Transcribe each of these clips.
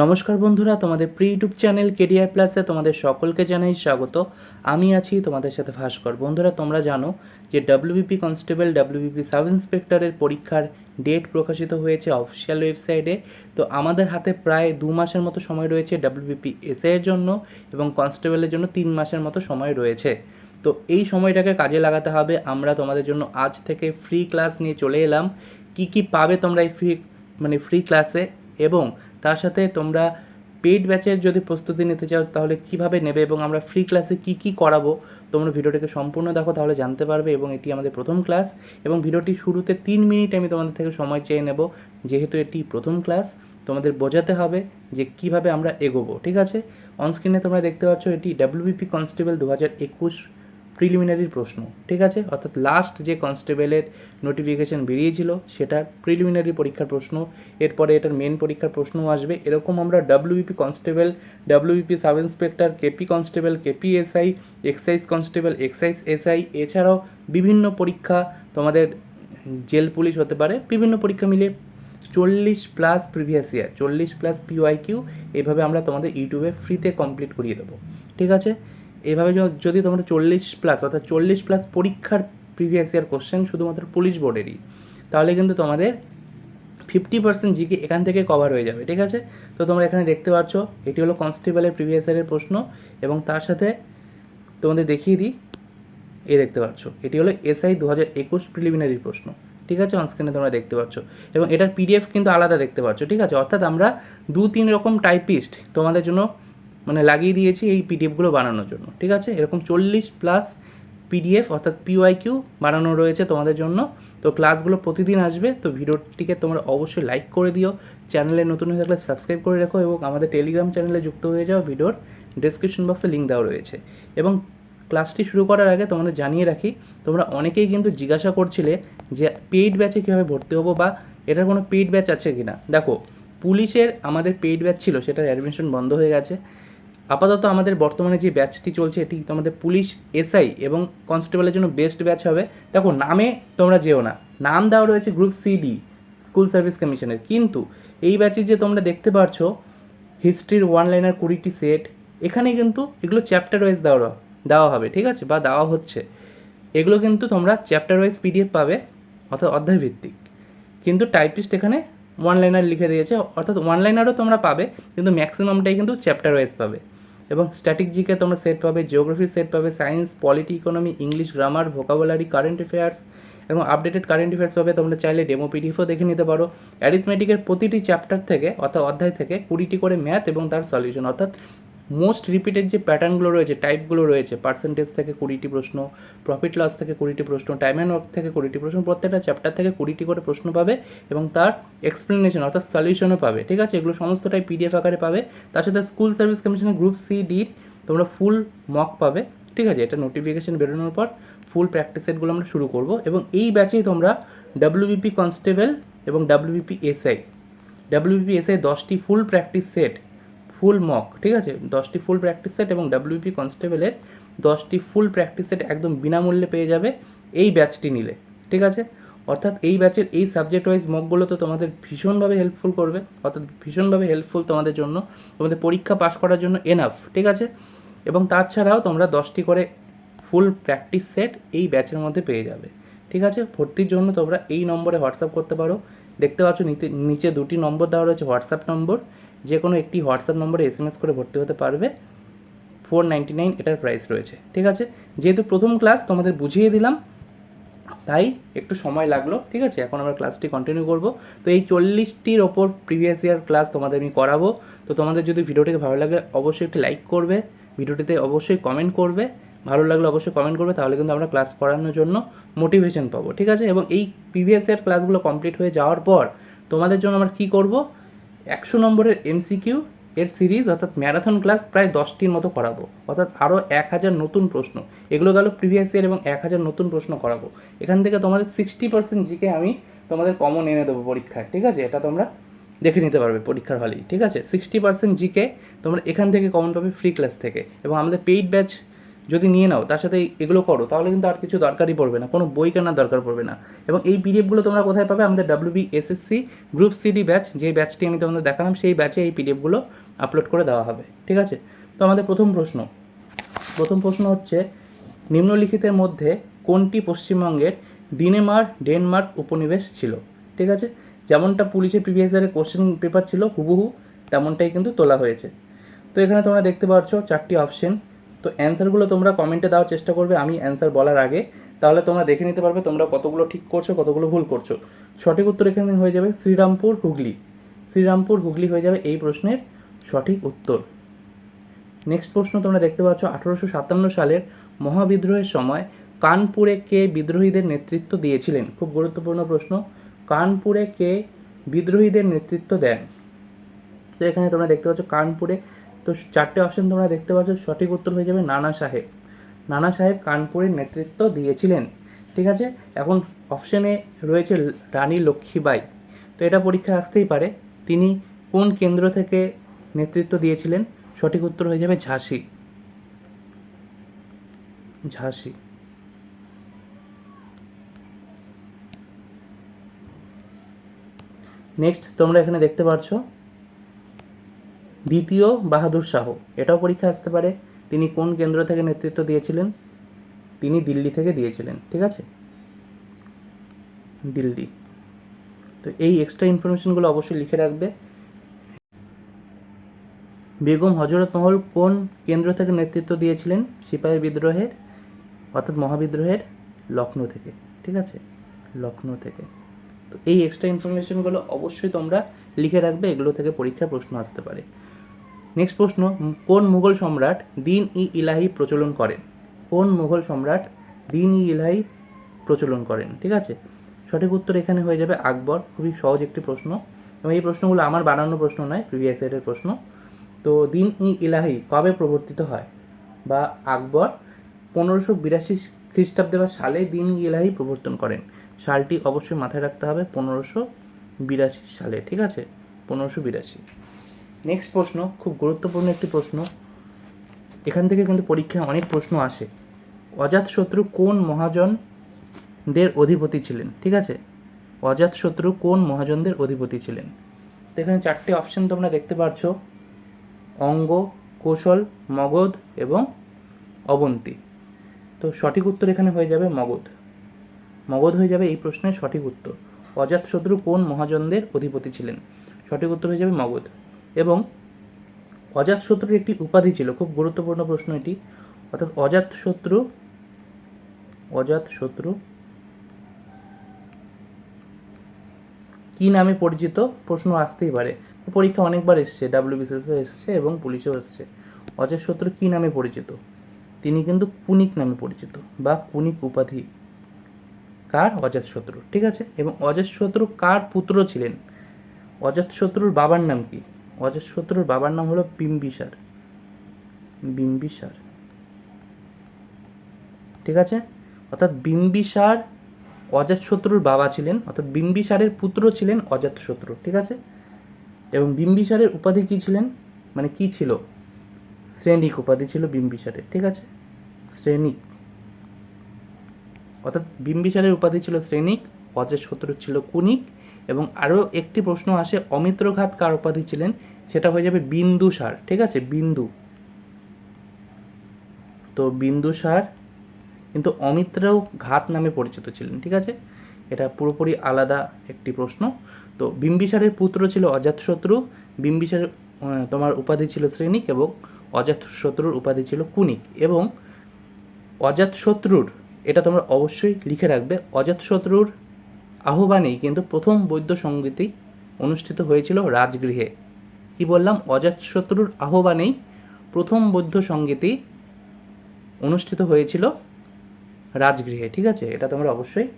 নমস্কার বন্ধুরা, তোমাদের প্রি ইউটিউব চ্যানেল কেরিয়ার প্লাসে তোমাদের সকলকে জানাই স্বাগত। আমি আছি তোমাদের সাথে ভাস্কর। বন্ধুরা, তোমরা জানো যে ডাব্লিউবিপি কনস্টেবল ডাব্লিউবিপি সাব ইন্সপেক্টরের পরীক্ষার ডেট প্রকাশিত হয়েছে অফিসিয়াল ওয়েবসাইটে। তো আমাদের হাতে প্রায় দু মাসের মতো সময় রয়েছে ডাব্লিউবিপি এসএ এর জন্য এবং কনস্টেবলের জন্য তিন মাসের মতো সময় রয়েছে। তো এই সময়টাকে কাজে লাগাতে হবে। আমরা তোমাদের জন্য আজ থেকে ফ্রি ক্লাস নিয়ে চলে এলাম। কি কি পাবে তোমরা এই ফ্রি মানে ফ্রি ক্লাসে এবং তার সাথে তোমরা পেইড ব্যাচের যদি প্রস্তুতি নিতে চাও, তাহলে কীভাবে নেবে এবং আমরা ফ্রি ক্লাসে কি কি করাবো, তোমরা ভিডিওটাকে সম্পূর্ণ দেখো, তাহলে জানতে পারবে এবং এটি আমাদের প্রথম ক্লাস এবং ভিডিওটি শুরুতে তিন মিনিট আমি তোমাদের থেকে সময় চেয়ে নেব, যেহেতু এটি প্রথম ক্লাস তোমাদের বোঝাতে হবে যে কীভাবে আমরা এগোবো, ঠিক আছে? অনস্ক্রিনে তোমরা দেখতে পাচ্ছ এটি ডাব্লিউবিপি কনস্টেবল দু হাজার একুশ প্রিলিমিনারির প্রশ্ন, ঠিক আছে? অর্থাৎ লাস্ট যে কনস্টেবলের নোটিফিকেশন বেরিয়েছিল সেটার প্রিলিমিনারি পরীক্ষার প্রশ্ন, এরপরে এটার মেন পরীক্ষার প্রশ্নও আসবে। এরকম আমরা WBP constable WBP sub inspector KP constable KP SI excise constable excise SI এছাড়াও বিভিন্ন পরীক্ষা তোমাদের জেল পুলিশ হতে পারে, বিভিন্ন পরীক্ষা মিলিয়ে চল্লিশ প্লাস প্রিভিয়াস ইয়ার চল্লিশ প্লাস পিওয়াই কিউ এভাবে আমরা তোমাদের ইউটিউবে ফ্রিতে কমপ্লিট করিয়ে দেবো, ঠিক আছে? এভাবে যদি তোমরা চল্লিশ প্লাস অর্থাৎ চল্লিশ প্লাস পরীক্ষার প্রিভিয়াস ইয়ার কোশ্চেন শুধুমাত্র পুলিশ বোর্ডেরই তাহলে কিন্তু তোমাদের ফিফটি পার্সেন্ট জিকে এখান থেকে কভার হয়ে যাবে, ঠিক আছে? তো তোমরা এখানে দেখতে পাচ্ছ, এটি হলো কনস্টেবলের প্রিভিয়াস ইয়ারের প্রশ্ন, এবং তার সাথে তোমাদের দেখিয়ে দিই, এ দেখতে পাচ্ছ, এটি হলো এসআই দু হাজার একুশ প্রিলিমিনারি প্রশ্ন, ঠিক আছে? অনস্ক্রিনে তোমরা দেখতে পাচ্ছ, এবং এটার পিডিএফ কিন্তু আলাদা দেখতে পাচ্ছ, ঠিক আছে? অর্থাৎ আমরা দু তিন রকম টাইপিস্ট তোমাদের জন্য মানে লাগিয়ে দিয়েছি এই পিডিএফগুলো বানানোর জন্য, ঠিক আছে? এরকম চল্লিশ প্লাস পিডিএফ অর্থাৎ পিওয়াই কিউ বানানো রয়েছে তোমাদের জন্য। তো ক্লাসগুলো প্রতিদিন আসবে, তো ভিডিওটিকে তোমরা অবশ্যই লাইক করে দিও। চ্যানেলে নতুন হয়ে থাকলে সাবস্ক্রাইব করে রাখো এবং আমাদের টেলিগ্রাম চ্যানেলে যুক্ত হয়ে যাও। ভিডিওর ডিসক্রিপশন বক্সে লিঙ্ক দেওয়া রয়েছে। এবং ক্লাসটি শুরু করার আগে তোমাদের জানিয়ে রাখি, তোমরা অনেকেই কিন্তু জিজ্ঞাসা করছিলে যে পেইড ব্যাচে কীভাবে ভর্তি হব বা এটার কোনো পেইড ব্যাচ আছে কি না দেখো, পুলিশের আমাদের পেইড ব্যাচ ছিল, সেটার অ্যাডমিশন বন্ধ হয়ে গেছে। আপাতত আমাদের বর্তমানে যে ব্যাচটি চলছে, এটি তোমাদের পুলিশ, এসআই এবং কনস্টেবলের জন্য বেস্ট ব্যাচ হবে। দেখো, নামে তোমরা যেও না। নাম দেওয়া রয়েছে গ্রুপ সিডি স্কুল সার্ভিস কমিশনের কিন্তু এই ব্যাচে যে তোমরা দেখতে পারছ হিস্ট্রির ওয়ান লাইনার কুড়িটি সেট এখানে কিন্তু এগুলো চ্যাপ্টার ওয়াইজ দেওয়া দেওয়া হবে, ঠিক আছে? বা দেওয়া হচ্ছে। এগুলো কিন্তু তোমরা চ্যাপ্টার ওয়াইজ পিডিএফ পাবে, অর্থাৎ অধ্যায় ভিত্তিক কিন্তু টাইপিস্ট এখানে ওয়ান লাইনার লিখে দিয়েছে, অর্থাৎ ওয়ান লাইনারও তোমরা পাবে, কিন্তু ম্যাক্সিমামটাই কিন্তু চ্যাপ্টার ওয়াইজ পাবে। এবং স্ট্যাটিক জিকে তোমরা সেট পাবে জিওগ্রাফি সেট পাবে science polity economy English grammar vocabulary current affairs এবং আপডেটেড কারেন্ট অ্যাফেয়ার্স পাবে, তোমরা চাইলে ডেমো পিডিএফও দেখে নিতে পারো। অ্যারিথমেটিকের প্রতিটি চ্যাপ্টার থেকে অর্থাৎ অধ্যায় থেকে কুড়িটি করে ম্যাথ এবং তার সলিউশন অর্থাৎ মোস্ট রিপিটেড যে প্যাটার্নগুলো রয়েছে টাইপগুলো রয়েছে পার্সেন্টেজ থেকে কুড়িটি প্রশ্ন প্রফিট লস থেকে কুড়িটি প্রশ্ন টাইম অ্যান্ড ওয়ার্ক থেকে কুড়িটি প্রশ্ন, প্রত্যেকটা চ্যাপ্টার থেকে কুড়িটি করে প্রশ্ন পাবে এবং তার এক্সপ্লেনেশন অর্থাৎ সলিউশনও পাবে, ঠিক আছে? এগুলো সমস্তটাই পিডিএফ আকারে পাবে। তার সাথে স্কুল সার্ভিস কমিশনের গ্রুপ সি ডির তোমরা ফুল মক পাবে, ঠিক আছে? এটা নোটিফিকেশন বেরোনোর পর ফুল প্র্যাকটিস সেটগুলো আমরা শুরু করব এবং এই ব্যাচেই তোমরা ডাব্লিউবিপি কনস্টেবল এবং ডাব্লিউবিপি এসআই ডাব্লিউবিপি এসআই দশটি full practice set full mock ঠিক আছে? দশটি ফুল প্র্যাকটিস সেট এবং ডাব্লিউপি কনস্টেবলের দশটি ফুল প্র্যাকটিস সেট একদম বিনামূল্যে পেয়ে যাবে এই ব্যাচটি নিলে, ঠিক আছে? অর্থাৎ এই ব্যাচের এই সাবজেক্ট ওয়াইজ মকগুলো তো তোমাদের ভীষণভাবে হেল্পফুল করবে, অর্থাৎ ভীষণভাবে হেল্পফুল তোমাদের জন্য, তোমাদের পরীক্ষা পাশ করার জন্য এনাফ ঠিক আছে? এবং তাছাড়াও তোমরা দশটি করে ফুল প্র্যাকটিস সেট এই ব্যাচের মধ্যে পেয়ে যাবে, ঠিক আছে? ভর্তির জন্য তোমরা এই নম্বরে হোয়াটসঅ্যাপ করতে পারো। দেখতে পাচ্ছ নিচে দুটি নম্বর দেওয়া রয়েছে, হোয়াটসঅ্যাপ নম্বর যে কোনো একটি হোয়াটসঅ্যাপ নম্বরে এস করে ভর্তি হতে পারবে। ফোর নাইনটি নাইন এটার প্রাইস রয়েছে, ঠিক আছে? যেহেতু প্রথম ক্লাস তোমাদের বুঝিয়ে দিলাম, তাই একটু সময় লাগল, ঠিক আছে? এখন আমরা ক্লাসটি কন্টিনিউ করব। তো এই চল্লিশটির ওপর প্রিভিয়াস ইয়ার ক্লাস তোমাদের আমি করাবো। তো তোমাদের যদি ভিডিওটিকে ভালো লাগে, অবশ্যই একটি লাইক করবে। ভিডিওটিতে অবশ্যই কমেন্ট করবে। ভালো লাগলে অবশ্যই কমেন্ট করবে, তাহলে কিন্তু আমরা ক্লাস করানোর জন্য মোটিভেশন পাবো, ঠিক আছে? এবং এই প্রিভিয়াস ইয়ার ক্লাসগুলো কমপ্লিট হয়ে যাওয়ার পর তোমাদের জন্য আমরা কী করব? একশো নম্বরের এমসিকিউ এর সিরিজ, অর্থাৎ ম্যারাথন ক্লাস প্রায় দশটির মতো করাবো। অর্থাৎ আরও এক হাজার নতুন প্রশ্ন। এগুলো গেল প্রিভিয়াস ইয়ার এবং এক হাজার নতুন প্রশ্ন করাবো। এখান থেকে তোমাদের সিক্সটি পার্সেন্ট জিকে আমি তোমাদের কমন এনে দেবো পরীক্ষায়, ঠিক আছে? এটা তোমরা দেখে নিতে পারবে পরীক্ষার হলেই, ঠিক আছে? সিক্সটি পার্সেন্ট জিকে তোমরা এখান থেকে কমন পাবে ফ্রি ক্লাস থেকে। এবং আমাদের পেইড ব্যাচ যদি নিয়ে নাও, তার সাথে এগুলো করো, তাহলে কিন্তু আর কিছু দরকারই পড়বে না, কোনো বই কেনার দরকার পড়বে না। এবং এই পিডিএফগুলো তোমরা কোথায় পাবে? আমাদের WB SSC group CD batch যে ব্যাচটি আমি তোমাদের দেখালাম, সেই ব্যাচে এই পিডিএফগুলো আপলোড করে দেওয়া হবে, ঠিক আছে? তো আমাদের প্রথম প্রশ্ন প্রথম প্রশ্ন হচ্ছে, নিম্নলিখিতের মধ্যে কোনটি পশ্চিমবঙ্গের ডিনেমার ডেনমার্ক উপনিবেশ ছিল? ঠিক আছে? যেমনটা পুলিশের প্রিভিয়াস ইয়ারের কোশ্চেন পেপার ছিল, হুবহু তেমনটাই কিন্তু তোলা হয়েছে। তো এখানে তোমরা দেখতে পাচ্ছ, চারটি অপশন তো অ্যান্সারগুলো তোমরা কমেন্টে দেওয়ার চেষ্টা করবে, আমি অ্যান্সার বলার আগে। তাহলে তোমরা দেখে নিতে পারবে তোমরা কতগুলো ঠিক করছ, কতগুলো ভুল করছ। সঠিক উত্তর এখানে হয়ে যাবে শ্রীরামপুর হুগলি। শ্রীরামপুর হুগলি হয়ে যাবে এই প্রশ্নের সঠিক উত্তর। নেক্সট প্রশ্ন তোমরা দেখতে পাচ্ছ, আঠারোশো সাতান্ন সালের মহাবিদ্রোহের সময় কানপুরে কে বিদ্রোহীদের নেতৃত্ব দিয়েছিলেন? খুব গুরুত্বপূর্ণ প্রশ্ন। কানপুরে কে বিদ্রোহীদের নেতৃত্ব দেন? তো এখানে তোমরা দেখতে পাচ্ছ, কানপুরে তো চারটে অপশন তোমরা দেখতে পাচ্ছ, সঠিক উত্তর হয়ে যাবে নানা সাহেব। নানা সাহেব কানপুরের নেতৃত্ব দিয়েছিলেন, ঠিক আছে? এখন অপশনে রয়েছে রানী লক্ষ্মীবাই তো এটা পরীক্ষা আসতেই পারে। তিনি কোন কেন্দ্র থেকে নেতৃত্ব দিয়েছিলেন? সঠিক উত্তর হয়ে যাবে ঝাঁসি। ঝাঁসি। নেক্সট তোমরা এখানে দেখতে পাচ্ছ দ্বিতীয় বাহাদুর শাহ। এটাও পরীক্ষা আসতে পারে, তিনি কোন কেন্দ্র থেকে নেতৃত্ব দিয়েছিলেন? তিনি দিল্লি থেকে দিয়েছিলেন, ঠিক আছে? দিল্লি। তো এই এক্সট্রা ইনফরমেশনগুলো অবশ্যই লিখে রাখবে। বেগম হজরত মহল কোন কেন্দ্র থেকে নেতৃত্ব দিয়েছিলেন? সিপাহীর বিদ্রোহের, অর্থাৎ মহাবিদ্রোহের লখনৌ থেকে, ঠিক আছে? লখনৌ থেকে। তো এই এক্সট্রা ইনফরমেশনগুলো অবশ্যই তোমরা লিখে রাখবে, এগুলো থেকে পরীক্ষায় প্রশ্ন আসতে পারে। নেক্সট প্রশ্ন, কোন মুঘল সম্রাট দিন ই ইলাহি প্রচলন করেন? কোন মুঘল সম্রাট দিন ই ইলাহি প্রচলন করেন? ঠিক আছে? সঠিক উত্তর এখানে হয়ে যাবে আকবর। খুবই সহজ একটি প্রশ্ন। এবং এই প্রশ্নগুলো আমার বানানো প্রশ্ন নয় প্রিভিয়াস ইয়ারের প্রশ্ন। তো দিন ই ইলাহি কবে প্রবর্তিত হয়? বা আকবর পনেরোশো বিরাশি খ্রিস্টাব্দে বা সালে দিন ই ইলাহি প্রবর্তন করেন। সালটি অবশ্যই মাথায় রাখতে হবে, পনেরোশো বিরাশি সালে, ঠিক আছে? পনেরোশো বিরাশি। নেক্সট প্রশ্ন, খুব গুরুত্বপূর্ণ একটি প্রশ্ন। এখান থেকে কিন্তু পরীক্ষায় অনেক প্রশ্ন আসে। অজাতশত্রু কোন মহাজনদের অধিপতি ছিলেন? ঠিক আছে? অজাতশত্রু কোন মহাজনদের অধিপতি ছিলেন? তো এখানে চারটে অপশন তোমরা দেখতে পাচ্ছ অঙ্গ, কৌশল, মগধ এবং অবন্তী। তো সঠিক উত্তর এখানে হয়ে যাবে মগধ। মগধ হয়ে যাবে এই প্রশ্নের সঠিক উত্তর। অজাতশত্রু কোন মহাজনদের অধিপতি ছিলেন? সঠিক উত্তর হয়ে যাবে মগধ। এবং অজাতশত্রুর একটি উপাধি ছিল, খুব গুরুত্বপূর্ণ প্রশ্ন এটি। অর্থাৎ অজাতশত্রু অজাতশত্রু কি নামে পরিচিত? প্রশ্ন আসতেই পারে। পরীক্ষা অনেকবার এসছে ডাব্লিউবিসিএসও এসছে এবং পুলিশেও এসছে। অজাতশত্রু কি নামে পরিচিত? তিনি কিন্তু কুনিক নামে পরিচিত বা কুনিক উপাধি। কার? অজাতশত্রু ঠিক আছে? এবং অজাতশত্রু কার পুত্র ছিলেন? অজাতশত্রুর বাবার নাম কি? অজাতশত্রুর বাবার নাম হলো বিম্বিসার বিম্বিসার ঠিক আছে? অর্থাৎ বিম্বিসার অজাতশত্রুর বাবা ছিলেন, অর্থাৎ বিম্বিসারের পুত্র ছিলেন অজাতশত্রু ঠিক আছে? এবং বিম্বিসারের উপাধি কি ছিলেন? মানে কি ছিল? শ্রেণিক উপাধি ছিল বিম্বিসারের ঠিক আছে? শ্রেণিক। অর্থাৎ বিম্বিসারের উপাধি ছিল শ্রেণিক অজাতশত্রু ছিল কুনিক, এবং আরও একটি প্রশ্ন আসে, অমিত্রঘাত কার উপাধি ছিলেন? সেটা হয়ে যাবে বিন্দুসার ঠিক আছে? বিন্দু। তো বিন্দুসার কিন্তু অমিত্রাও ঘাত নামে পরিচিত ছিলেন, ঠিক আছে? এটা পুরোপুরি আলাদা একটি প্রশ্ন। তো বিম্বিসারের পুত্র ছিল অজাতশত্রু বিম্বিসারের তোমার উপাধি ছিল শ্রেণিক এবং অজাতশত্রুর উপাধি ছিল কুনিক এবং অজাতশত্রুর এটা তোমরা অবশ্যই লিখে রাখবে অজাতশত্রুর আহ্বানেই কিন্তু প্রথম বৈদ্য সঙ্গীতি অনুষ্ঠিত হয়েছিল রাজগৃহে। কি বললাম? অজাতশত্রুর আহ্বানেই প্রথম বৌদ্ধ সঙ্গীতি অনুষ্ঠিত হয়েছিল রাজগৃহে, ঠিক আছে? এটা তোমরা অবশ্যই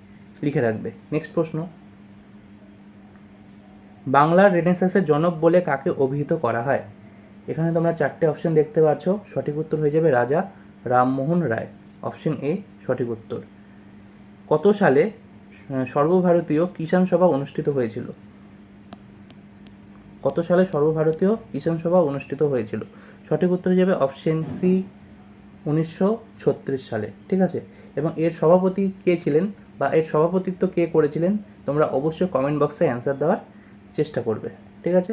লিখে রাখবে। নেক্সট প্রশ্ন। বাংলার রেনেসাসের জনক বলে কাকে অভিহিত করা হয়? এখানে তোমরা চারটে অপশন দেখতে পাচ্ছ সঠিক উত্তর হয়ে যাবে রাজা রামমোহন রায়। অপশন এ সঠিক উত্তর। কত সালে সর্বভারতীয় কিষাণ সভা অনুষ্ঠিত হয়েছিল? কত সালে সর্বভারতীয় কিষাণ সভা অনুষ্ঠিত হয়েছিল? সঠিক উত্তর হিসেবে অপশন সি উনিশশো ছত্রিশ সালে, ঠিক আছে? এবং এর সভাপতি কে ছিলেন বা এর সভাপতিত্ব কে করেছিলেন, তোমরা অবশ্যই কমেন্ট বক্সে অ্যান্সার দেওয়ার চেষ্টা করবে, ঠিক আছে?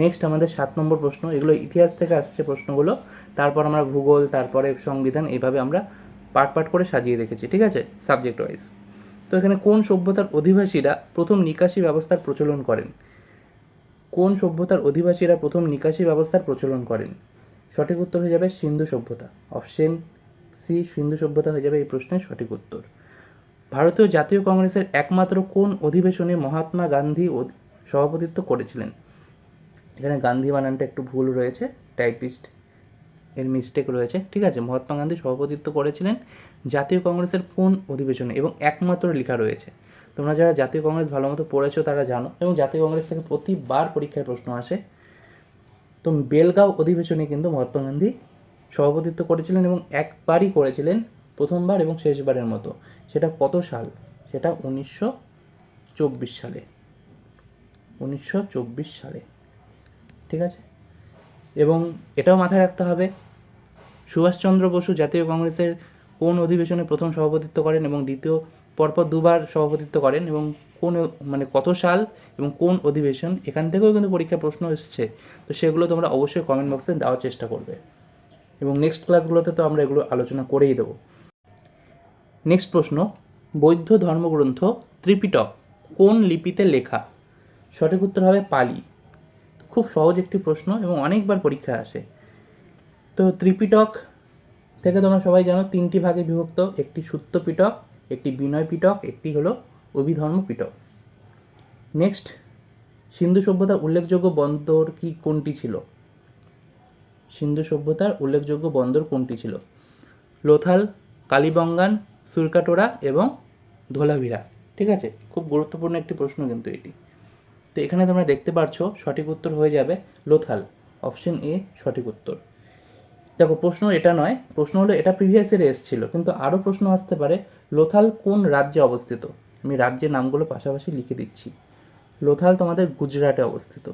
নেক্সট আমাদের সাত নম্বর প্রশ্ন, এগুলো ইতিহাস থেকে আসছে প্রশ্নগুলো। তারপর আমরা ভূগোল, তারপরে সংবিধান, এইভাবে আমরা পার্ট পার্ট করে সাজিয়ে রেখেছি, ঠিক আছে? সাবজেক্ট ওয়াইজ তো এখানে কোন সভ্যতার অধিবাসীরা প্রথম নিকাশি ব্যবস্থার প্রচলন করেন? কোন সভ্যতার অধিবাসীরা প্রথম নিকাশি ব্যবস্থার প্রচলন করেন? সঠিক উত্তর হয়ে যাবে সিন্ধু সভ্যতা। অপশন সি, সিন্ধু সভ্যতা হয়ে যাবে এই প্রশ্নের সঠিক উত্তর। ভারতীয় জাতীয় কংগ্রেসের একমাত্র কোন অধিবেশনে মহাত্মা গান্ধী সভাপতিত্ব করেছিলেন? এখানে গান্ধী বানানটা একটু ভুল রয়েছে টাইপিস্ট এর মিস্টেক রয়েছে। ঠিক আছে? মহাত্মা গান্ধী সভাপতিত্ব করেছিলেন জাতীয় কংগ্রেসের কোন অধিবেশনে এবং একমাত্র লেখা রয়েছে। তোমরা যারা জাতীয় কংগ্রেস ভালো মতো পড়েছো তারা জানো এবং জাতীয় কংগ্রেস থেকে প্রতিবার পরীক্ষায় প্রশ্ন আসে। তো বেলগাঁও অধিবেশনে কিন্তু মহাত্মা গান্ধী সভাপতিত্ব করেছিলেন এবং একবারই করেছিলেন প্রথমবার এবং শেষবারের মতো। সেটা কত সাল? সেটা উনিশশো চব্বিশ সালে। উনিশশো চব্বিশ সালে। ঠিক আছে? এবং এটাও মাথায় রাখতে হবে, সুভাষচন্দ্র বসু জাতীয় কংগ্রেসের কোন অধিবেশনে প্রথম সভাপতিত্ব করেন এবং দ্বিতীয়, পরপর দুবার সভাপতিত্ব করেন এবং কোন মানে কত সাল এবং কোন অধিবেশন, এখান থেকেও কিন্তু পরীক্ষার প্রশ্ন এসছে। তো সেগুলো তোমরা অবশ্যই কমেন্ট বক্সে দেওয়ার চেষ্টা করবে। এবং নেক্সট ক্লাসগুলোতে তো আমরা এগুলো আলোচনা করেই দেবো। নেক্সট প্রশ্ন, বৌদ্ধ ধর্মগ্রন্থ ত্রিপিটক কোন লিপিতে লেখা? সঠিক উত্তর হবে পালি। খুব সহজ একটি প্রশ্ন এবং অনেকবার পরীক্ষা আসে। তো ত্রিপিটক থেকে তোমরা সবাই জানো, তিনটি ভাগে বিভক্ত, একটি সূত্র পিটক, একটি বিনয় পিটক, একটি হলো অভিধর্ম পিটক। নেক্সট সিন্ধু সভ্যতার উল্লেখযোগ্য বন্দর কি, কোনটি ছিল? সিন্ধু সভ্যতার উল্লেখযোগ্য বন্দর কোনটি ছিল? লোথাল, কালীবঙ্গান, সুরকাটোরা এবং ধোলাভিরা ঠিক আছে? খুব গুরুত্বপূর্ণ একটি প্রশ্ন কিন্তু এটি। তো এখানে তোমরা দেখতে পারছ সঠিক উত্তর হয়ে যাবে লোথাল অপশন এ সঠিক উত্তর। দেখো, প্রশ্ন এটা নয়, প্রশ্ন হলো এটা প্রিভিয়াস ইয়ারে এসেছিল, কিন্তু আরও প্রশ্ন আসতে পারে, লোথাল কোন রাজ্যে অবস্থিত? আমি রাজ্যের নামগুলো পাশাপাশি লিখে দিচ্ছি। লোথাল তোমাদের গুজরাটে অবস্থিত।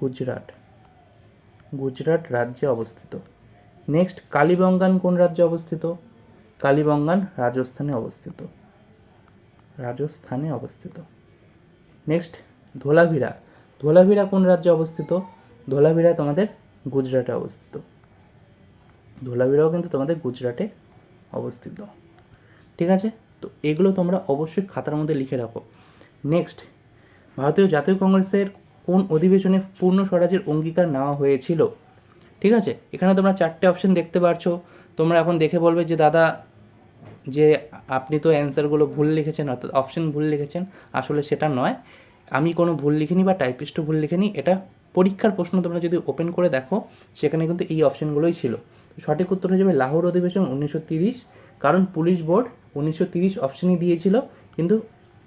গুজরাট গুজরাট রাজ্যে অবস্থিত। নেক্সট কালীবঙ্গান কোন রাজ্যে অবস্থিত? কালীবঙ্গান রাজস্থানে অবস্থিত। রাজস্থানে অবস্থিত। নেক্সট ধোলাভিরা ধোলাভিরা কোন রাজ্যে অবস্থিত? ধোলাভিরা তোমাদের গুজরাটে অবস্থিত। ধোলাভিরাও কিন্তু তোমাদের গুজরাটে অবস্থিত। ঠিক আছে? তো এগুলো তোমরা অবশ্যই খাতার মধ্যে লিখে রাখো। নেক্সট ভারতীয় জাতীয় কংগ্রেসের কোন অধিবেশনে পূর্ণ স্বরাজের অঙ্গীকার নেওয়া হয়েছিল? ঠিক আছে? এখানে তোমরা চারটে অপশন দেখতে পারছ। তোমরা এখন দেখে বলবে যে, দাদা, যে আপনি তো অ্যান্সারগুলো ভুল লিখেছেন, অর্থাৎ অপশন ভুল লিখেছেন, আসলে সেটা নয়। আমি কোনো ভুল লিখিনি বা টাইপিস্টও ভুল লিখিনি, এটা পরীক্ষার প্রশ্ন তোমরা যদি ওপেন করে দেখো, সেখানে কিন্তু এই অপশনগুলোই ছিল। সঠিক উত্তর হয়ে যাবে লাহোর অধিবেশন উনিশশো তিরিশ, কারণ পুলিশ বোর্ড উনিশশো তিরিশ অপশনই দিয়েছিল, কিন্তু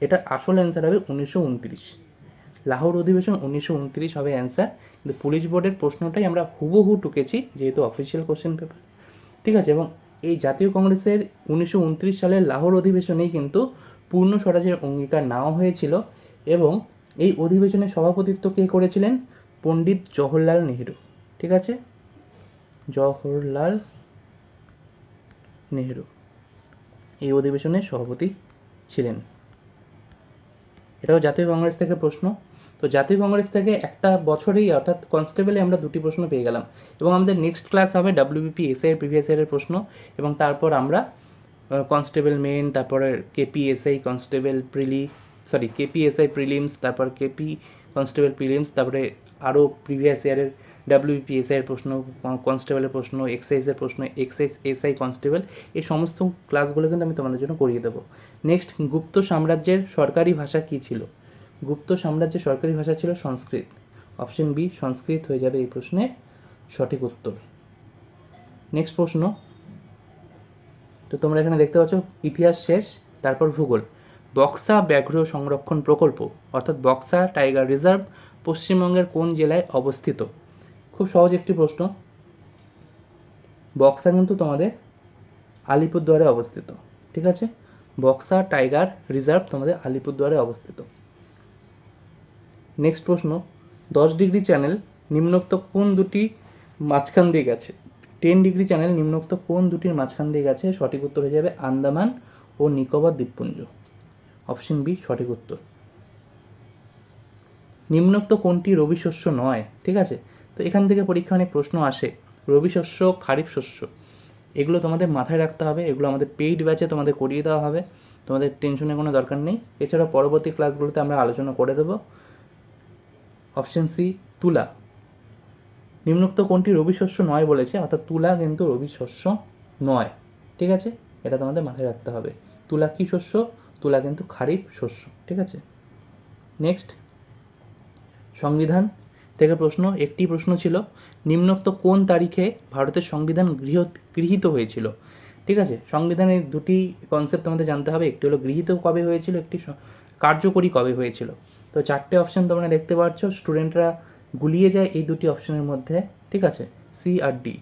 এটা আসল অ্যান্সার হবে উনিশশো উনত্রিশ। লাহোর অধিবেশন উনিশশো উনত্রিশ হবে অ্যান্সার কিন্তু পুলিশ বোর্ডের প্রশ্নটাই আমরা হুবহু টুকেছি, যেহেতু অফিসিয়াল কোশ্চেন পেপার ঠিক আছে, এবং এই জাতীয় কংগ্রেসের উনিশশো উনত্রিশ সালের লাহোর অধিবেশনেই কিন্তু পূর্ণ স্বরাজের অঙ্গীকার নেওয়া হয়েছিল। এবং এই অধিবেশনে সভাপতিত্ব কে করেছিলেন? পণ্ডিত জওহরলাল নেহেরু। ঠিক আছে? জওহরলাল নেহেরু এই অধিবেশনের সভাপতি ছিলেন। এটাও জাতীয় কংগ্রেস থেকে প্রশ্ন। তো জাতীয় কংগ্রেস থেকে একটা বছরেই অর্থাৎ কনস্টেবলে আমরা দুটি প্রশ্ন পেয়ে গেলাম। এবং আমাদের নেক্সট ক্লাস হবে ডাব্লিউবিপি এসআই প্রিভিয়াস ইয়ারের প্রশ্ন। এবং তারপর আমরা কনস্টেবল মেন, তারপরে KP SI constable preli sorry KP SI prelims তারপর কেপি কনস্টেবল প্রিলিমস তারপরে আরও প্রিভিয়াস ইয়ারের ডাব্লিউপি এসআই এর প্রশ্ন কনস্টেবলের প্রশ্ন এক্সাইজের প্রশ্ন এক্সাইজ এসআই কনস্টেবল এই সমস্ত ক্লাসগুলো কিন্তু আমি তোমাদের জন্য করিয়ে দেবো। নেক্সট গুপ্ত সাম্রাজ্যের সরকারি ভাষা কী ছিল? গুপ্ত সাম্রাজ্যের সরকারি ভাষা ছিল সংস্কৃত। অপশন বি সংস্কৃত হয়ে যাবে এই প্রশ্নের সঠিক উত্তর। নেক্সট প্রশ্ন, তো তোমরা এখানে দেখতে পাচ্ছ, ইতিহাস শেষ, তারপর ভূগোল। বক্সা ব্যাঘ্র সংরক্ষণ প্রকল্প, অর্থাৎ বক্সা টাইগার রিজার্ভ পশ্চিমবঙ্গের কোন জেলায় অবস্থিত? খুব সহজ একটি প্রশ্ন। বক্সা কিন্তু তোমাদের আলিপুরদুয়ারে অবস্থিত, ঠিক আছে? বক্সা টাইগার রিজার্ভ তোমাদের আলিপুরদুয়ারে অবস্থিত। নেক্সট প্রশ্ন, দশ ডিগ্রি চ্যানেল নিম্নোক্ত কোন দুটি মাঝখান দিয়ে গেছে? টেন ডিগ্রি চ্যানেল নিম্নোক্ত কোন দুটির মাঝখান দিয়ে গেছে? সঠিক উত্তর হয়ে যাবে আন্দামান ও নিকোবর দ্বীপপুঞ্জ। অপশন বি, সঠিক উত্তর। নিম্নোক্ত কোনটি রবি শস্য নয়? ঠিক আছে? তো এখান থেকে পরীক্ষা অনেক প্রশ্ন আসে। রবি শস্য, খারিফ শস্য। এগুলো তোমাদের মাথায় রাখতে হবে। এগুলো আমাদের পেইড ব্যাচে তোমাদের করিয়ে দেওয়া হবে। তোমাদের টেনশনের কোনো দরকার নেই। এছাড়া পরবর্তী ক্লাসগুলোতে আমরা আলোচনা করে দেবো। অপশন সি তুলা। নিম্নোক্ত কোনটি রবি শস্য নয় বলেছে, অর্থাৎ তুলা কিন্তু রবি শস্য নয়। ঠিক আছে? এটা তোমাদের মাথায় রাখতে হবে। তুলা কী শস্য? তুলা কিন্তু খারিফ শস্য, ঠিক আছে? নেক্সট সংবিধান থেকে প্রশ্ন, একটি প্রশ্ন ছিল, নিম্নোক্ত কোন তারিখে ভারতের সংবিধান গৃহ, গৃহীত হয়েছিল? ঠিক আছে? সংবিধানের দুটি কনসেপ্ট তোমাদের জানতে হবে, একটি হলো গৃহীত কবে হয়েছিল, একটি কার্যকরী কবে হয়েছিল। তো চারটে অপশান তোমরা দেখতে পাচ্ছ স্টুডেন্টরা গুলিয়ে যায় এই দুটি অপশানের মধ্যে, ঠিক আছে? সি আর ডি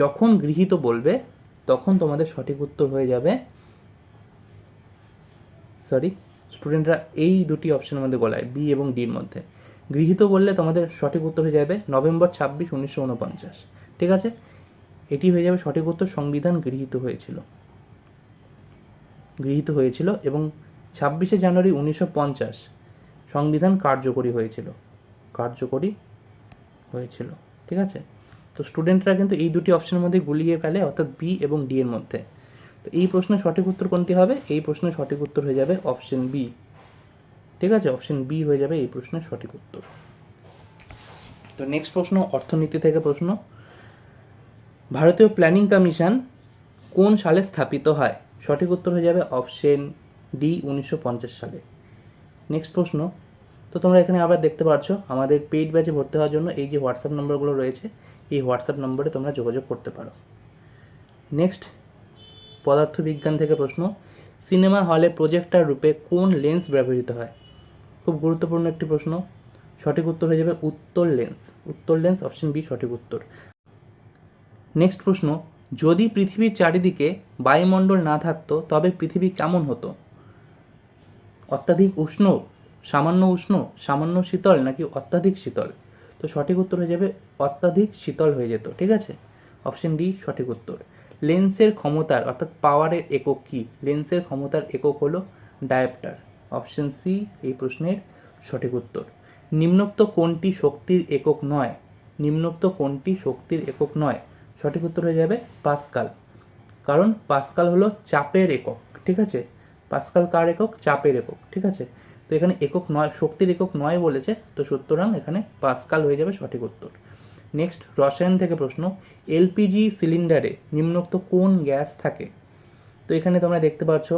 যখন গৃহীত বলবে, তখন তোমাদের সঠিক উত্তর হয়ে যাবে সরি স্টুডেন্টরা এই দুটি অপশনের মধ্যে গলায় বি এবং ডির মধ্যে। গৃহীত বললে তোমাদের সঠিক উত্তর হয়ে যাবে নভেম্বর ছাব্বিশ উনিশশো উনপঞ্চাশ। ঠিক আছে? এটি হয়ে যাবে সঠিক উত্তর, সংবিধান গৃহীত হয়েছিল। গৃহীত হয়েছিল এবং ছাব্বিশে জানুয়ারি উনিশশো পঞ্চাশ সংবিধান কার্যকরী হয়েছিল। কার্যকরী হয়েছিল। ঠিক আছে? তো স্টুডেন্টরা কিন্তু এই দুটি অপশনের মধ্যে গুলিয়ে ফেলে, অর্থাৎ বি এবং ডি এর মধ্যে। তো এই প্রশ্নের সঠিক উত্তর কোনটি হবে? এই প্রশ্নের সঠিক উত্তর হয়ে যাবে অপশন বি ঠিক আছে? অপশন বি হয়ে যাবে এই প্রশ্নের সঠিক উত্তর। তো নেক্সট প্রশ্ন, অর্থনীতি থেকে প্রশ্ন। ভারতীয় প্ল্যানিং কমিশন কোন সালে স্থাপিত হয়? সঠিক উত্তর হয়ে যাবে অপশন ডি উনিশশো পঞ্চাশ সালে। নেক্সট প্রশ্ন, তো তোমরা এখানে আবার দেখতে পাচ্ছ আমাদের পেইড ব্যাচে ভর্তি হওয়ার জন্য এই যে হোয়াটসঅ্যাপ নম্বরগুলো রয়েছে, এই হোয়াটসঅ্যাপ নম্বরে তোমরা যোগাযোগ করতে পারো। নেক্সট পদার্থবিজ্ঞান থেকে প্রশ্ন, সিনেমা হলে প্রজেক্টর রূপে কোন লেন্স ব্যবহৃত হয়? খুব গুরুত্বপূর্ণ একটি প্রশ্ন, সঠিক উত্তর হয়ে যাবে উত্তর লেন্স। উত্তর লেন্স, অপশন বি, সঠিক উত্তর। নেক্সট প্রশ্ন, যদি পৃথিবীর চারিদিকে বায়ুমণ্ডল না থাকতো, তবে পৃথিবী কেমন হতো? অত্যাধিক উষ্ণ, সামান্য উষ্ণ, সামান্য শীতল নাকি অত্যাধিক শীতল? তো সঠিক উত্তর হয়ে যাবে অত্যাধিক শীতল হয়ে যেত, ঠিক আছে? অপশন ডি, সঠিক উত্তর। লেন্সের ক্ষমতার, অর্থাৎ পাওয়ারের একক কী? লেন্সের ক্ষমতার একক হলো ডায়াপ্টার। অপশন সি, এই প্রশ্নের সঠিক উত্তর। নিম্নোক্ত কোনটি শক্তির একক নয়। নিম্নোক্ত কোনটি শক্তির একক নয়। সঠিক উত্তর হয়ে যাবে পাস্কাল। কারণ পাস্কাল হলো চাপের একক, ঠিক আছে? পাস্কাল কার একক? চাপের একক, ঠিক আছে? তো এখানে একক নয়, শক্তির একক নয় বলেছে, তো সুতরাং এখানে পাস্কাল হয়ে যাবে সঠিক উত্তর। নেক্সট রসায়ন থেকে প্রশ্ন এলপিজি সিলিন্ডারে নিম্নোক্ত কোন গ্যাস থাকে? তো এখানে তোমরা দেখতে পাচ্ছ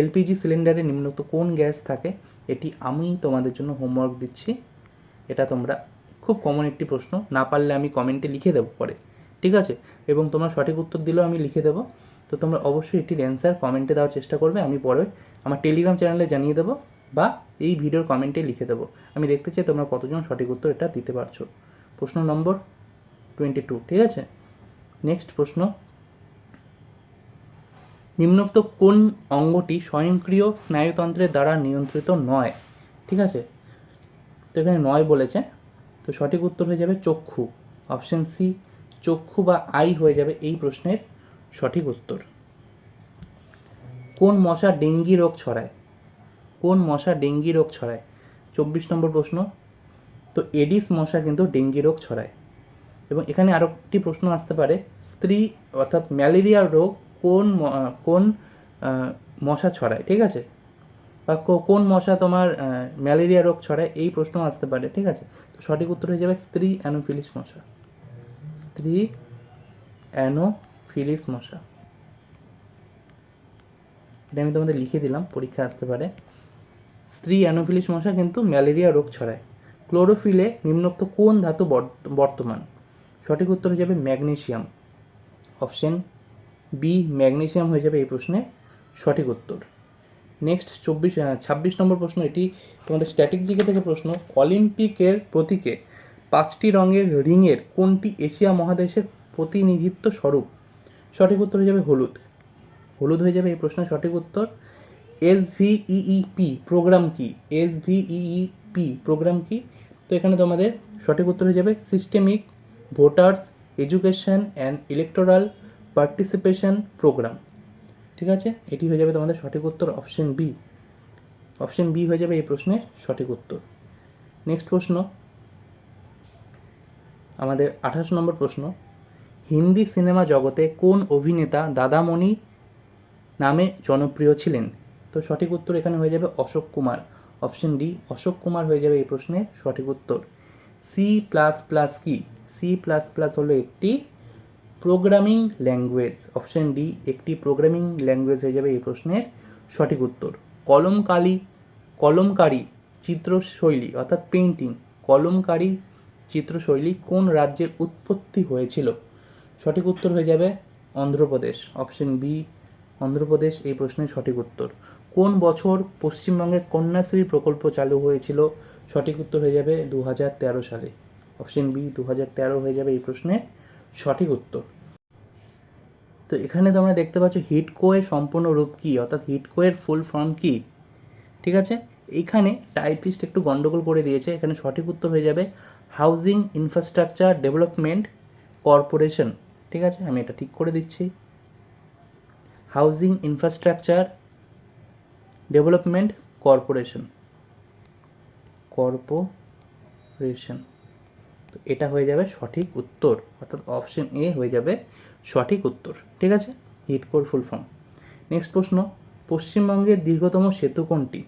এলপিজি সিলিন্ডারে নিম্নোক্ত কোন গ্যাস থাকে? এটি আমি তোমাদের জন্য হোমওয়ার্ক দিচ্ছি। এটা তোমরা, খুব কমন একটি প্রশ্ন, না পারলে আমি কমেন্টে লিখে দেবো পরে, ঠিক আছে? এবং তোমরা সঠিক উত্তর দিলেও আমি লিখে দেবো। তো তোমরা অবশ্যই এটির অ্যান্সার কমেন্টে দেওয়ার চেষ্টা করবে, আমি পরে আমার টেলিগ্রাম চ্যানেলে জানিয়ে দেবো বা এই ভিডিওর কমেন্টে লিখে দেবো। আমি দেখতে চাই তোমরা কতজন সঠিক উত্তর এটা দিতে পারছ। প্রশ্ন নম্বর টোয়েন্টি টু ঠিক আছে? নেক্সট প্রশ্ন। নিম্নোক্ত কোন অঙ্গটি স্বয়ংক্রিয় স্নায়ুতন্ত্রের দ্বারা নিয়ন্ত্রিত নয়? ঠিক আছে? তো এখানে নয় বলেছে। তো সঠিক উত্তর হয়ে যাবে চক্ষু। অপশন সি চক্ষু বা আই হয়ে যাবে এই প্রশ্নের সঠিক উত্তর। কোন মশা ডেঙ্গি রোগ ছড়ায়? কোন মশা ডেঙ্গি রোগ ছড়ায়? চব্বিশ নম্বর প্রশ্ন। তো এডিস মশা কিন্তু ডেঙ্গি রোগ ছড়ায়। এবং এখানে আরও একটি প্রশ্ন আসতে পারে, স্ত্রী অর্থাৎ ম্যালেরিয়া রোগ কোন কোন মশা ছড়ায়, ঠিক আছে? বা কোন মশা তোমার ম্যালেরিয়া রোগ ছড়ায়, এই প্রশ্ন আসতে পারে, ঠিক আছে? তো সঠিক উত্তর হয়ে যাবে স্ত্রী অ্যানোফিলিস মশা। স্ত্রী অ্যানোফিলিস মশা। এটা আমি তোমাদের লিখে দিলাম, পরীক্ষা আসতে পারে। স্ত্রী অ্যানোফিলিস মশা কিন্তু ম্যালেরিয়া রোগ ছড়ায়। ক্লোরোফিলে নিম্নোক্ত কোন ধাতু বর্ত- বর্তমান? সঠিক উত্তর হয়ে যাবে ম্যাগনেশিয়াম অপশন বি ম্যাগনেশিয়াম হয়ে যাবে এই প্রশ্নের সঠিক উত্তর। নেক্সট চব্বিশ ছাব্বিশ নম্বর প্রশ্ন, এটি তোমাদের স্ট্যাটিক জিকে থেকে প্রশ্ন। অলিম্পিকের প্রতীকে পাঁচটি রঙের রিংয়ের কোনটি এশিয়া মহাদেশের প্রতিনিধিত্ব স্বরূপ? সঠিক উত্তর হয়ে যাবে হলুদ। হলুদ হয়ে যাবে এই প্রশ্নের সঠিক উত্তর। এস পি প্রোগ্রাম কি? এস পি প্রোগ্রাম কি? তো এখানে তোমাদের সঠিক উত্তর হয়ে যাবে systemic voters education and electoral participation program ঠিক আছে? এটি হয়ে যাবে তোমাদের সঠিক উত্তর অপশন বি অপশন বি হয়ে যাবে এই প্রশ্নের সঠিক উত্তর। নেক্সট প্রশ্ন। আমাদের আঠাশ নম্বর প্রশ্ন। হিন্দি সিনেমা জগতে কোন অভিনেতা দাদামণি নামে জনপ্রিয় ছিলেন? তো সঠিক উত্তর এখানে হয়ে যাবে অশোক কুমার। অপশন ডি, অশোক কুমার হয়ে যাবে এই প্রশ্নের সঠিক উত্তর। সি প্লাস প্লাস কি? সি প্লাস প্লাস হলো একটি প্রোগ্রামিং ল্যাঙ্গুয়েজ অপশন ডি, একটি প্রোগ্রামিং ল্যাঙ্গুয়েজ হয়ে যাবে এই প্রশ্নের সঠিক উত্তর। কলমকালি, কলমকারী চিত্রশৈলী অর্থাৎ পেন্টিং কলমকারী চিত্রশৈলী কোন রাজ্যের উৎপত্তি হয়েছিল? সঠিক উত্তর হয়ে যাবে অন্ধ্রপ্রদেশ। অপশন বি, অন্ধ্রপ্রদেশ এই প্রশ্নের সঠিক উত্তর। কোন বছর পশ্চিমবঙ্গে কন্যাশ্রী প্রকল্প চালু হয়েছিল? সঠিক উত্তর হয়ে যাবে দু হাজার তেরো সালে। অপশন বি দু হাজার তেরো হয়ে যাবে এই প্রশ্নের সঠিক উত্তর। তো এখানে তোমরা দেখতে পাচ্ছ হিটকোয়ের সম্পূর্ণ রূপ কী? অর্থাৎ হিটকোয়ের ফুল ফর্ম কী? ঠিক আছে? এখানে টাইপিস্ট একটু গন্ডগোল করে দিয়েছে। এখানে সঠিক উত্তর হয়ে যাবে হাউজিং ইনফ্রাস্ট্রাকচার ডেভেলপমেন্ট কর্পোরেশন ঠিক আছে? আমি এটা ঠিক করে দিচ্ছি। Housing infrastructure development corporation corporation তো এটা হয়ে যাবে সঠিক উত্তর। অর্থাৎ অপশন এ হয়ে যাবে সঠিক উত্তর। ঠিক আছে? হিটকোর ফুল ফর্ম নেক্সট প্রশ্ন। পশ্চিমবঙ্গের দীর্ঘতম সেতু কোনটি?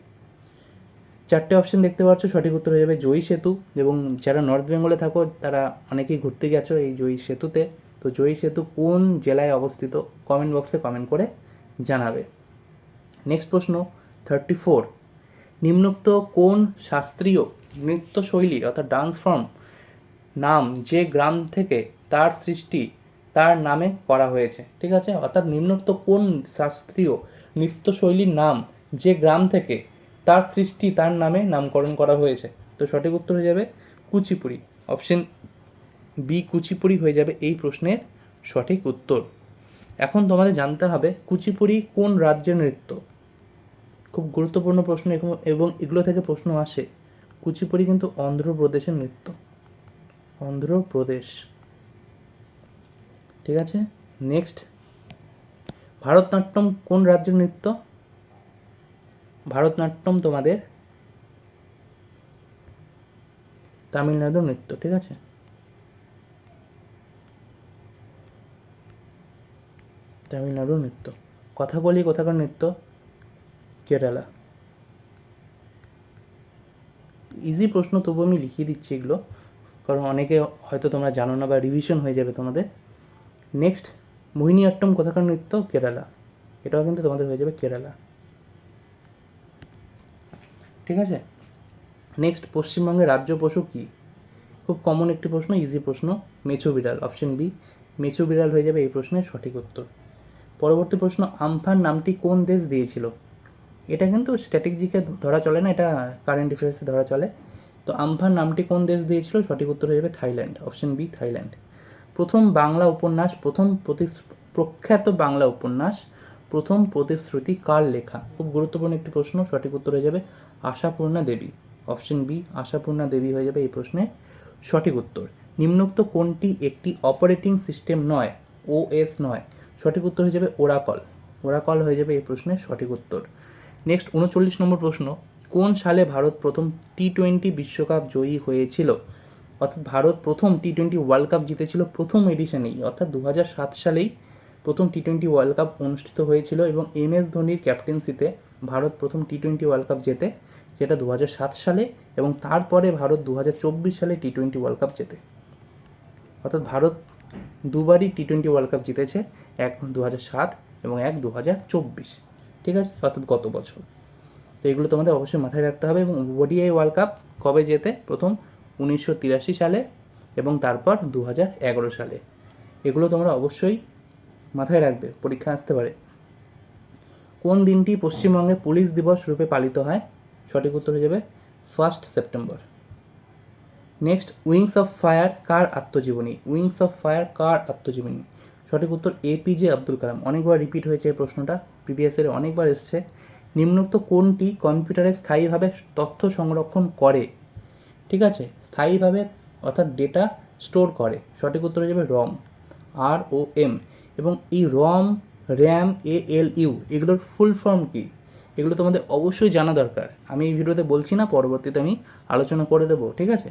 চারটে অপশন দেখতে পাচ্ছ, সঠিক উত্তর হয়ে যাবে জয়ী সেতু। এবং যারা নর্থ বেঙ্গলে থাকো, তারা অনেকেই ঘুরতে গেছো এই জয়ী সেতুতে। তো জয়ী সেতু কোন জেলায় অবস্থিত? কমেন্ট বক্সে কমেন্ট করে জানাবে। নেক্সট প্রশ্ন। থার্টি ফোর নিম্নোক্ত কোন শাস্ত্রীয় নৃত্যশৈলীর অর্থাৎ ডান্স ফর্ম নাম যে গ্রাম থেকে তার সৃষ্টি তার নামে করা হয়েছে? ঠিক আছে? অর্থাৎ নিম্নোক্ত কোন শাস্ত্রীয় নৃত্যশৈলীর নাম যে গ্রাম থেকে তার সৃষ্টি তার নামে নামকরণ করা হয়েছে? তো সঠিক উত্তর হয়ে যাবে কুচিপুড়ি। অপশন বি কুচিপুড়ি হয়ে যাবে এই প্রশ্নের সঠিক উত্তর। এখন তোমাদের জানতে হবে কুচিপুড়ি কোন রাজ্যের নৃত্য? গুরুত্বপূর্ণ প্রশ্ন এবং- এগুলো থেকে প্রশ্ন আসে। কুচিপুড়ি কিন্তু অন্ধ্রপ্রদেশের নৃত্য। অন্ধ্রপ্রদেশ। ঠিক আছে? নেক্সট ভারতনাট্যম কোন রাজ্যের নৃত্য? ভারতনাট্যম তোমাদের তামিলনাড়ুর নৃত্য, ঠিক আছে? তামিলনাড়ুর নৃত্য। কথা বলি কোথাকার নৃত্য? কেরালা। ইজি প্রশ্ন তবু আমি লিখিয়ে দিচ্ছি এগুলো, কারণ অনেকে হয়তো তোমরা জানো না বা রিভিশন হয়ে যাবে তোমাদের। নেক্সট মোহিনীঅট্টম কোথাকার নৃত্য? কেরালা। এটাও কিন্তু তোমাদের হয়ে যাবে কেরালা। ঠিক আছে? নেক্সট পশ্চিমবঙ্গের রাজ্য পশু কী? খুব কমন একটি প্রশ্ন ইজি প্রশ্ন মেচো বিড়াল অপশন বি মেচো বিড়াল হয়ে যাবে এই প্রশ্নের সঠিক উত্তর। পরবর্তী প্রশ্ন, আমফান নামটি কোন দেশ দিয়েছিল? এটা কিন্তু স্ট্র্যাটেজিকে ধরা চলে না, এটা কারেন্ট অ্যাফেয়ার্সে ধরা চলে। তো আমফান নামটি কোন দেশ দিয়েছিল? সঠিক উত্তর হয়ে যাবে থাইল্যান্ড অপশন বি থাইল্যান্ড। প্রথম বাংলা উপন্যাস, প্রথম প্রখ্যাত বাংলা উপন্যাস, প্রথম প্রতিশ্রুতি কার লেখা? খুব গুরুত্বপূর্ণ একটি প্রশ্ন, সঠিক উত্তর হয়ে যাবে আশাপূর্ণা দেবী। অপশন বি আশাপূর্ণা দেবী হয়ে যাবে এই প্রশ্নের সঠিক উত্তর। নিম্নোক্ত কোনটি একটি অপারেটিং সিস্টেম নয় ওএস নয়? সঠিক উত্তর হয়ে যাবে ওরাকল। ওরাকল হয়ে যাবে এই প্রশ্নের সঠিক উত্তর। নেক্সট উনচল্লিশ নম্বর প্রশ্ন, কোন সালে ভারত প্রথম টি টোয়েন্টি বিশ্বকাপ জয়ী হয়েছিল? অর্থাৎ ভারত প্রথম টি টোয়েন্টি ওয়ার্ল্ড কাপ জিতেছিল প্রথম এডিশনেই অর্থাৎ দু সালেই প্রথম টি টোয়েন্টি ওয়ার্ল্ড কাপ অনুষ্ঠিত হয়েছিল এবং এম এস ধোনির ক্যাপ্টেন্সিতে ভারত প্রথম টি টোয়েন্টি ওয়ার্ল্ড কাপ জেতে যেটা দু সালে এবং তারপরে ভারত দু হাজার চব্বিশ সালে টি টোয়েন্টি ওয়ার্ল্ড কাপ জেতে। অর্থাৎ ভারত দুবারই টি টোয়েন্টি ওয়ার্ল্ড কাপ জিতেছে, এক দু এবং এক দু ঠিক আছে? অর্থাৎ গত বছর। তো এগুলো তোমাদের অবশ্যই মাথায় রাখতে হবে এবং ওডিআই ওয়ার্ল্ড কাপ কবে যেতে? প্রথম উনিশশো তিরাশি সালে এবং তারপর দু সালে। এগুলো তোমরা অবশ্যই মাথায় রাখবে, পরীক্ষা আসতে পারে। কোন দিনটি পশ্চিমবঙ্গে পুলিশ দিবস রূপে পালিত হয়? সঠিক উত্তর হয়ে যাবে first September next Wings of Fire কার আত্মজীবনী? উইংস অফ ফায়ার কার আত্মজীবনী? সঠিক উত্তর এপিজে আব্দুল কালাম। অনেকবার রিপিট হয়েছে এই প্রশ্নটা। প্রিভিয়াস এর অনেকবার এসছে। নিম্নোক্ত কোনটি কম্পিউটারে স্থায়ীভাবে তথ্য সংরক্ষণ করে। ঠিক আছে? স্থায়ীভাবে অর্থাৎ ডেটা স্টোর করে। সঠিক উত্তর হয়ে যাবে রম আর ও এম এবং এই রম র্যাম এ এল ইউ এগুলোর ফুল ফর্ম কী? এগুলো তোমাদের অবশ্যই জানা দরকার। আমি এই ভিডিওতে বলছি না, পরবর্তীতে আমি আলোচনা করে দেবো। ঠিক আছে?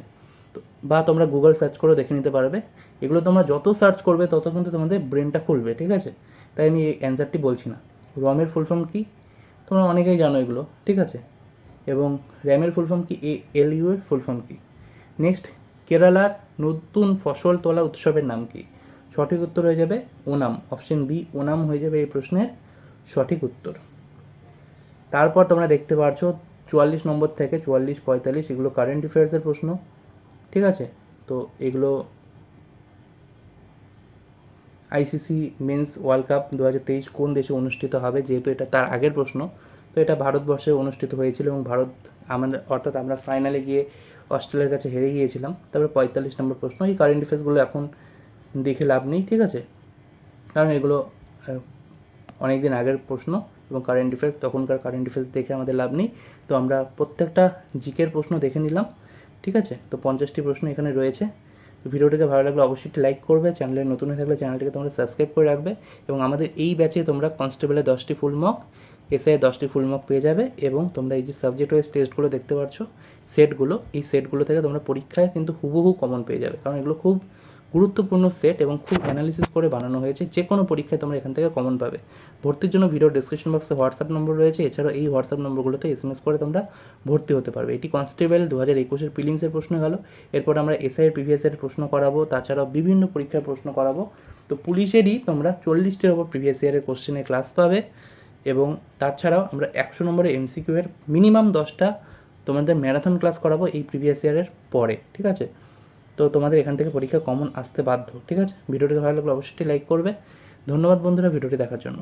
তো, বা তোমরা গুগল সার্চ করে দেখে নিতে পারবে। এগুলো তোমরা যত সার্চ করবে, তত কিন্তু তোমাদের ব্রেনটা খুলবে। ঠিক আছে? তাই আমি এই অ্যান্সারটি বলছি না। রমের ফুল ফর্ম কী? তোমরা অনেকেই জানো এগুলো, ঠিক আছে? এবং র্যামের ফুল ফর্ম কি? এ এল ইউ এর ফুল ফর্ম কি? নেক্সট, কেরালার নতুন ফসল তোলা উৎসবের নাম কি? সঠিক উত্তর হয়ে যাবে ওনাম, অপশন বি, ওনাম হয়ে যাবে এই প্রশ্নের সঠিক উত্তর। তারপর তোমরা দেখতে পারছ চুয়াল্লিশ নম্বর থেকে চুয়াল্লিশ পঁয়তাল্লিশ, এগুলো কারেন্ট অ্যাফেয়ার্সের প্রশ্ন, ঠিক আছে? তো এগুলো আইসিসি মেন্স ওয়ার্ল্ড কাপ দু হাজার তেইশ কোন দেশে অনুষ্ঠিত হবে? যেহেতু এটা তার আগের প্রশ্ন, তো এটা ভারতবর্ষে অনুষ্ঠিত হয়েছিল এবং ভারত আমাদের, অর্থাৎ আমরা ফাইনালে গিয়ে অস্ট্রেলিয়ার কাছে হেরে গিয়েছিলাম। তারপরে পঁয়তাল্লিশ নম্বর প্রশ্ন, এই কারেন্ট অ্যাফেয়ার্সগুলো এখন দেখে লাভ নেই, ঠিক আছে? কারণ এগুলো অনেক দিন আগের প্রশ্ন এবং কারেন্ট অ্যাফেয়ার্স তখনকার কারেন্ট অ্যাফেয়ার্স দেখে আমাদের লাভ নেই। তো আমরা প্রত্যেকটা জিকের প্রশ্ন দেখে নিলাম, ঠিক আছে? তো পঞ্চাশটি প্রশ্ন এখানে রয়েছে। ভিডিওটিকে ভালো লাগলে অবশ্যই লাইক করবে, চ্যানেলে নতুন হয়ে থাকলে চ্যানেলটিকে তোমরা সাবস্ক্রাইব করে রাখবে এবং আমাদের এই ব্যাচে তোমরা কনস্টেবলের দশটি ফুল মক এসআই দশটি ফুল মক পেয়ে যাবে এবং তোমরা এই যে সাবজেক্ট ওয়াইজ টেস্টগুলো দেখতে পাচ্ছ সেটগুলো এই সেটগুলো থেকে তোমরা পরীক্ষায় কিন্তু হুবহু কমন পেয়ে যাবে। কারণ এগুলো খুব গুরুত্বপূর্ণ সেট এবং খুব অ্যানালিসিস করে বানানো হয়েছে, যে কোনো পরীক্ষায় তোমরা এখান থেকে কমন পাবে। ভর্তির জন্য ভিডিও ডিসক্রিপশন বক্সে হোয়াটসঅ্যাপ নম্বর রয়েছে, এছাড়াও এই হোয়াটসঅ্যাপ নম্বরগুলোতে এসএমএস করে তোমরা ভর্তি হতে পারবে। এটি কনস্টেবল দু হাজার একুশের প্রিলিমসের প্রশ্ন গেল। এরপর আমরা এসআই প্রিভিয়াস এর প্রশ্ন করাবো, তাছাড়াও বিভিন্ন পরীক্ষার প্রশ্ন করাবো। তো পুলিশেরই তোমরা চল্লিশটির ওপর প্রিভিয়াস ইয়ারের কোশ্চেনের ক্লাস পাবে এবং তাছাড়াও আমরা একশো নম্বরে এমসিকিউ এর মিনিমাম দশটা তোমাদের ম্যারাথন ক্লাস করাবো এই প্রিভিয়াস ইয়ারের পরে, ঠিক আছে? তো তোমাদের এখান থেকে পরীক্ষা কমন আসতে বাধ্য, ঠিক আছে? ভিডিওটি ভালো লাগলে অবশ্যই লাইক করবে। ধন্যবাদ বন্ধুরা, ভিডিওটি দেখার জন্য।